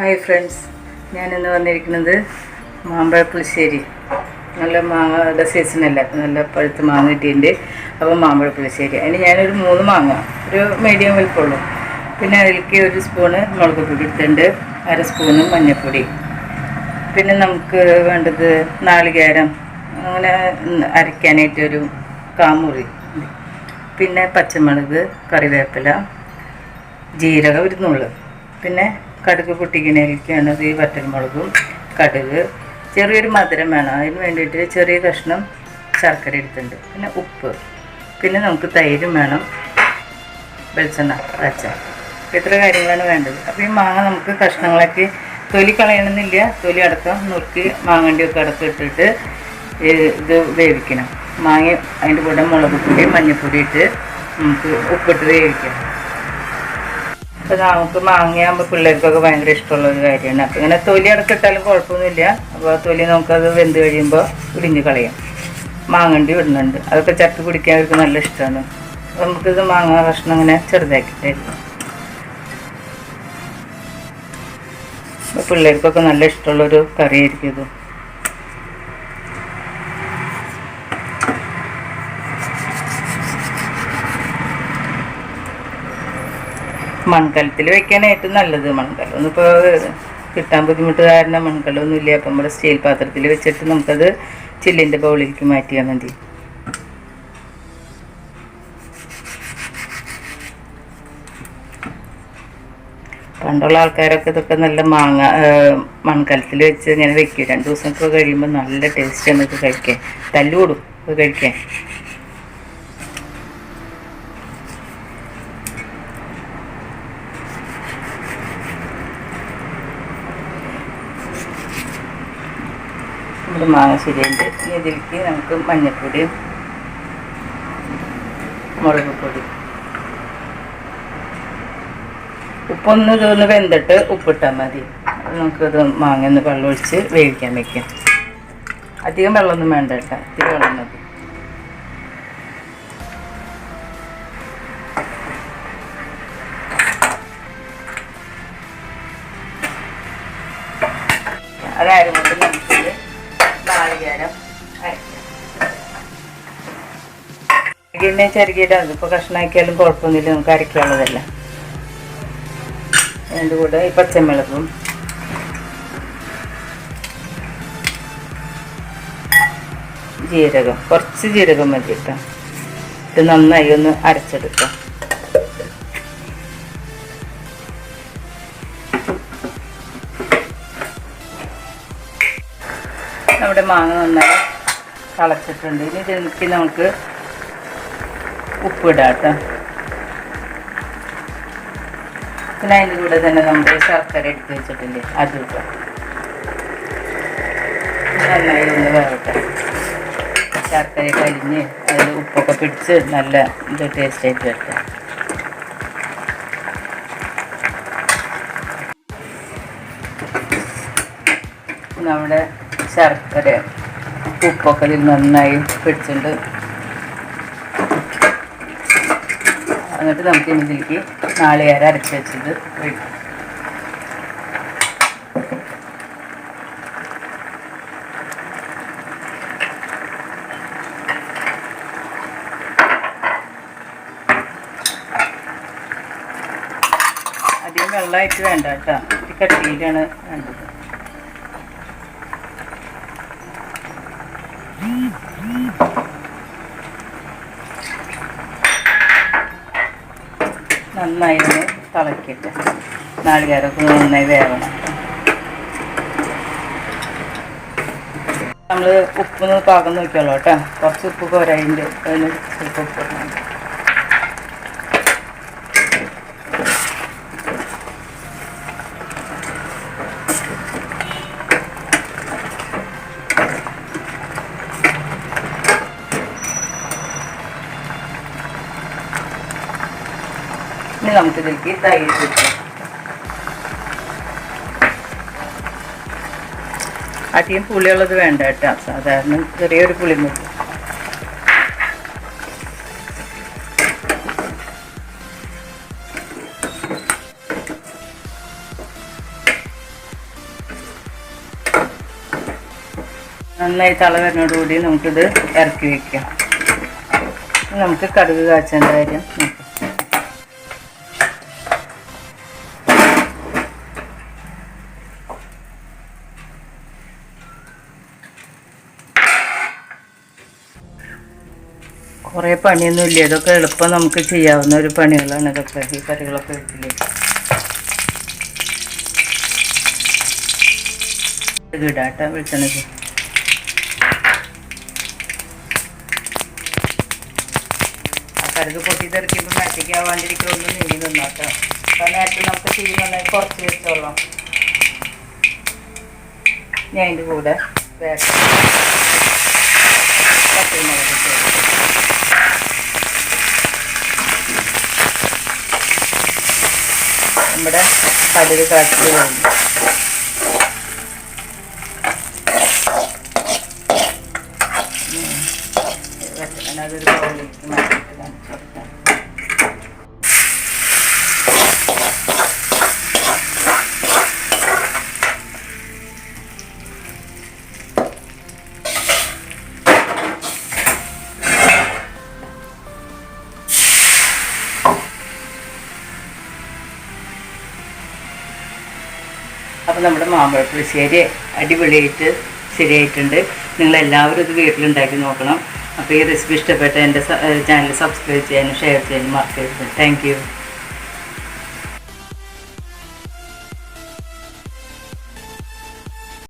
Hi friends ഞാനിന്ന് വന്നിരിക്കുന്നത് മാമ്പഴ പുളിശ്ശേരി. നല്ല മാങ്ങയുടെ സീസണല്ല നല്ല പഴുത്ത് മാങ്ങ കിട്ടിയിട്ടുണ്ട്. അപ്പോൾ മാമ്പഴ പുളിശ്ശേരി. അതിന് ഞാനൊരു മൂന്ന് മാങ്ങ ഒരു മീഡിയം വലിപ്പമുള്ളൂ. പിന്നെ അതിലേക്ക് ഒരു സ്പൂണ് മുളക് പൊടി എടുത്തിട്ടുണ്ട് അര സ്പൂണ് മഞ്ഞൾപ്പൊടി. പിന്നെ നമുക്ക് വേണ്ടത് നാളികേരം അങ്ങനെ അരയ്ക്കാനായിട്ട് ഒരു കാമുറി. പിന്നെ പച്ചമുളക് കറിവേപ്പില ജീരകം ഒരു നുള്ള്. പിന്നെ കടുക് പൊട്ടിക്കണേക്കാണ് ഈ വറ്റൽമുളകും കടുക്. ചെറിയൊരു മധുരം വേണം. അതിന് വേണ്ടിയിട്ട് ചെറിയ കഷ്ണം ശർക്കര എടുത്തിട്ടുണ്ട്. പിന്നെ ഉപ്പ്. പിന്നെ നമുക്ക് തൈരും വേണം. വെളിച്ചെണ്ണ അച്ച ഇത്ര കാര്യങ്ങളാണ് വേണ്ടത്. അപ്പോൾ ഈ മാങ്ങ നമുക്ക് കഷ്ണങ്ങളാക്കി തൊലി കളയണമെന്നില്ല. തൊലി അടക്കം നുറുക്കി മാങ്ങണ്ടിയൊക്കെ അടക്കം ഇട്ടിട്ട് ഇത് വേവിക്കണം. മാങ്ങ അതിന്റെ കൂടെ മുളക് പൊടി മഞ്ഞൾപ്പൊടി ഇട്ട് നമുക്ക് ഉപ്പിട്ട് വേവിക്കാം. അപ്പോൾ നമുക്ക് മാങ്ങയാകുമ്പോൾ പിള്ളേർക്കൊക്കെ ഭയങ്കര ഇഷ്ടമുള്ള ഒരു കാര്യമാണ്. അപ്പോൾ ഇങ്ങനെ തൊലി അടക്കിട്ടാലും കുഴപ്പമൊന്നുമില്ല. അപ്പോൾ തൊലി നമുക്കത് വെന്ത് കഴിയുമ്പോൾ ഇടിഞ്ഞ് കളയാം. മാങ്ങണ്ടി വിടുന്നുണ്ട്. അതൊക്കെ ചട്ടി പിടിക്കാൻ അവർക്ക് നല്ല ഇഷ്ടമാണ് അപ്പോൾ നമുക്കിത് മാങ്ങ കഷ്ണം ഇങ്ങനെ ചെറുതാക്കിട്ടായിരുന്നു അപ്പോൾ പിള്ളേർക്കൊക്കെ നല്ല ഇഷ്ടമുള്ളൊരു കറിയായിരിക്കും ഇത്. മൺകലത്തിൽ വെക്കാൻ ഏറ്റവും നല്ലത് മൺകലം. ഒന്നിപ്പോൾ കിട്ടാൻ ബുദ്ധിമുട്ട് കാരണം മൺകലമൊന്നും ഇല്ല അപ്പം നമ്മുടെ സ്റ്റീൽ പാത്രത്തിൽ വെച്ചിട്ട് നമുക്കത് ചില്ലിന്റെ ബൗളിലേക്ക് മാറ്റിയാൽ മതി. പണ്ടുള്ള ആൾക്കാരൊക്കെ ഇതൊക്കെ നല്ല മാങ്ങ മൺകലത്തിൽ വെച്ച് ഇങ്ങനെ വെക്കും. രണ്ട് ദിവസമൊക്കെ കഴിയുമ്പോൾ നല്ല ടേസ്റ്റ് ഇത് കഴിക്കാൻ. തല്ലുകൂടും ഇത് കഴിക്കാൻ. നമ്മുടെ മാങ്ങ ശരിയുണ്ട് ഇനി ഇതിലേക്ക് നമുക്ക് മഞ്ഞൾപ്പൊടിയും മുളക് പൊടി. ഉപ്പൊന്ന് ഇതൊന്ന് വെന്തിട്ട് ഉപ്പിട്ടാൽ മതി. നമുക്കിത് മാങ്ങ ഒന്ന് വെള്ളം ഒഴിച്ച് വേവിക്കാൻ വെക്കാം. അധികം വെള്ളമൊന്നും വേണ്ട കേട്ടോ. ഇത്തിരി വെള്ളം മതി. അതായത് ചെറുകിടനെ ചെറുകിടാണ് അതിപ്പോൾ കഷ്ണാക്കിയാലും കുഴപ്പമൊന്നുമില്ല നമുക്ക് അരക്കാനുള്ളതല്ല. അതിന്റെ കൂടെ ഈ പച്ചമുളകും. ജീരകം കുറച്ച് ജീരകം മതി കേട്ടോ. ഇത് നന്നായി ഒന്ന് അരച്ചെടുക്കാം. നമ്മുടെ മാങ്ങ നന്നായി കളച്ചിട്ടുണ്ട് ഇനി ഇതിലേക്ക് നമുക്ക് ഉപ്പിടാം കേട്ടോ പിന്നെ അതിന്റെ കൂടെ തന്നെ നമ്മൾ ശർക്കര എടുത്ത് വെച്ചിട്ടില്ലേ അത് നന്നായി ഒന്ന് വേവട്ടെ ശർക്കര കരിഞ്ഞ് അതിൽ ഉപ്പൊക്കെ പിടിച്ച് നല്ല ഇത് ടേസ്റ്റ് ആയിട്ട് വരട്ടെ. നമ്മുടെ ശർക്കര ഉപ്പൊക്കെ ഇതിൽ നന്നായി പിടിച്ചിട്ടുണ്ട്. എന്നിട്ട് നമുക്ക് ഇനി ഇതിലേക്ക് നാളികേരം അരച്ച് വെച്ചത് ഒഴിക്കാം. അധികം വെള്ളമായിട്ട് വേണ്ട കേട്ടോ. കട്ടിയിലാണ് വേണ്ടത്. നന്നായി ഒന്ന് തിളക്കിയിട്ട് നാളികേരമൊക്കെ നന്നായി വേവണം. നമ്മൾ ഉപ്പൊന്ന് പാകം നോക്കിയോളൂ കേട്ടോ കുറച്ച് ഉപ്പ് പോരായിന്റെ അതിന് ഉപ്പ് ഉപ്പ് ഇനി നമുക്ക് ഇതിലേക്ക് തൈര് വെക്കാം അധികം പുളിയുള്ളത് വേണ്ട കേട്ടോ. സാധാരണ ചെറിയൊരു പുളി മതി. നന്നായി തള വരുന്നതോടുകൂടി നമുക്കിത് ഇറക്കി വയ്ക്കാം നമുക്ക് കടുക് കാച്ചേണ്ട കാര്യം കുറേ പണിയൊന്നും ഇല്ല ഇതൊക്കെ എളുപ്പം നമുക്ക് ചെയ്യാവുന്ന ഒരു പണികളാണ് ഇതൊക്കെ ഈ കറികളൊക്കെ വീട്ടിൽ ഇടാട്ടാ വെളിച്ചെണ്ണത് ആ കടുക് പൊട്ടി തെറിക്കുമ്പോൾ മാറ്റിക്ക് ആവാണ്ടിരിക്കുമ്പോൾ നീങ്ങി നിന്നോട്ടോ. അപ്പം നേരത്തെ നമുക്ക് തീ കുറച്ച് വെച്ചോളാം. ഞാൻ അതിന്റെ കൂടെ വേറെ പച്ചമുളക്. നമ്മുടെ കടുക് കാച്ചി കഴിഞ്ഞു ഉം. അതൊരു അപ്പോൾ നമ്മുടെ മാമ്പഴ പുളിശ്ശേരി അടിപൊളിയായിട്ട് ശരിയായിട്ടുണ്ട്. നിങ്ങളെല്ലാവരും ഇത് വീട്ടിലുണ്ടാക്കി നോക്കണം. അപ്പോൾ ഈ റെസിപ്പി ഇഷ്ടപ്പെട്ട എന്റെ ചാനൽ സബ്സ്ക്രൈബ് ചെയ്യാനും ഷെയർ ചെയ്യാനും മറക്കരുത്. താങ്ക്